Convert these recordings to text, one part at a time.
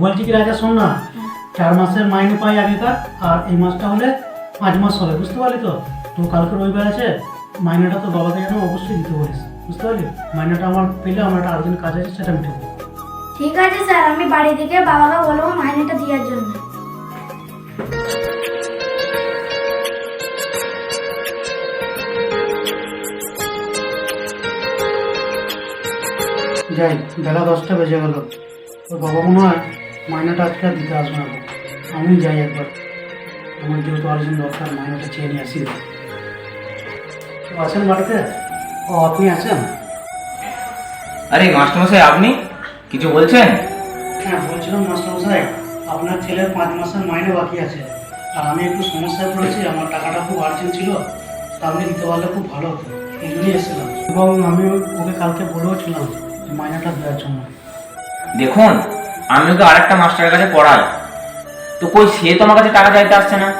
বলছি কি রাজা শোন না। চার মাসের মাইনে পাই আগেকার আর এই মাসটা হলে পাঁচ মাস হবে বুঝতে পারলি তো? তো কালকে রবিবার আছে মাইনেটা তো বাবাকে যেন অবশ্যই দিতে বলিস বুঝতে পারলি? মাইনেটা আমার পেলে আমার একটা আর্জেন্ট কাজ আছে সেটা মিটে ঠিক আছে স্যার আমি বাড়ি থেকে বাবাকে বলব মাইনেটা দেওয়ার জন্য। যাই বেলা দশটা বেজে গেল। ওর বাবা মনে হয় মাইনেটা আজকে আর দিতে আসবে না আমি যাই একবার। আমার যেহেতু আর্জেন্ট দরকার মাইনাটা চেয়ে নিয়ে আসি কেউ আছেন বাড়িতে? ও আপনি আছেন? আরে মাস্টারমশাই আপনি? কিছু বলছেন? হ্যাঁ বলছিলাম মাস্টারমশাই আপনার ছেলের পাঁচ মাসের মাইনে বাকি আছে। আর আমি একটু সমস্যায় পড়েছি আমার টাকাটা খুব আর্জেন্ট ছিল তা আপনি দিতে পারলে খুব ভালো হতো। এই জন্যই এসেছিলাম। এবং আমি ওকে কালকে বলেও ছিলাম যে মাইনেটা দেওয়ার জন্য। দেখুন আমি ওকে আরেকটা মাস্টারের কাছে পড়াই। তো কই সে তো আমার কাছে টাকা চাইতে আসছে না?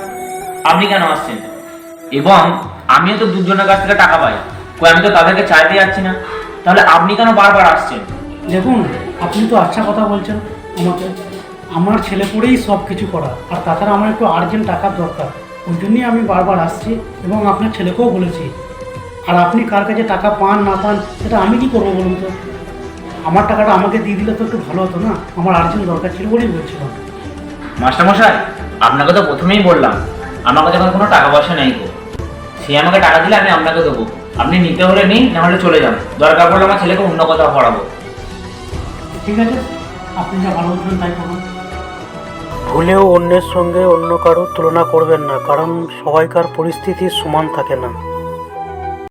আপনি কেন আসছেন? এবং আমিও তো দুজনের কাছ থেকে টাকা পাই। কই আমি তো তাদেরকে চাইতে যাচ্ছি না। তাহলে আপনি কেন বারবার আসছেন? দেখুন, আপনি তো আচ্ছা কথা বলছেন আমাকে। আমার ছেলে পড়েই সব কিছু করা, আর তাছাড়া আমার একটু আর্জেন্ট টাকার দরকার। ওই জন্যই আমি বারবার আসছি এবং আপনার ছেলেকেও বলেছি। আর আপনি কার কাছে টাকা পান, না পান, সেটা আমি কি করব বলুন তো? আমার টাকাটা আমাকে দিয়ে দিলে তো একটু ভালো হতো না? আমার আর্জেন্ট দরকার ছিল বলেই বলছিলাম মাস্টারমশাই আপনাকে তো প্রথমেই বললাম আমার কাছে এখন কোনো টাকা পয়সা নেই গো। সে আমাকে টাকা দিলে আমি আপনাকে দেবো। আপনি নিতে হলে নিন না হলে চলে যান। দরকার পড়লে আমার ছেলেকে অন্য কোথাও পড়াবো। ঠিক আছে আপনি যা ভালো বুঝবেন তাই করুন। ভুলেও অন্যের সঙ্গে অন্য কারও তুলনা করবেন না কারণ সবাইকার পরিস্থিতি সমান থাকে না।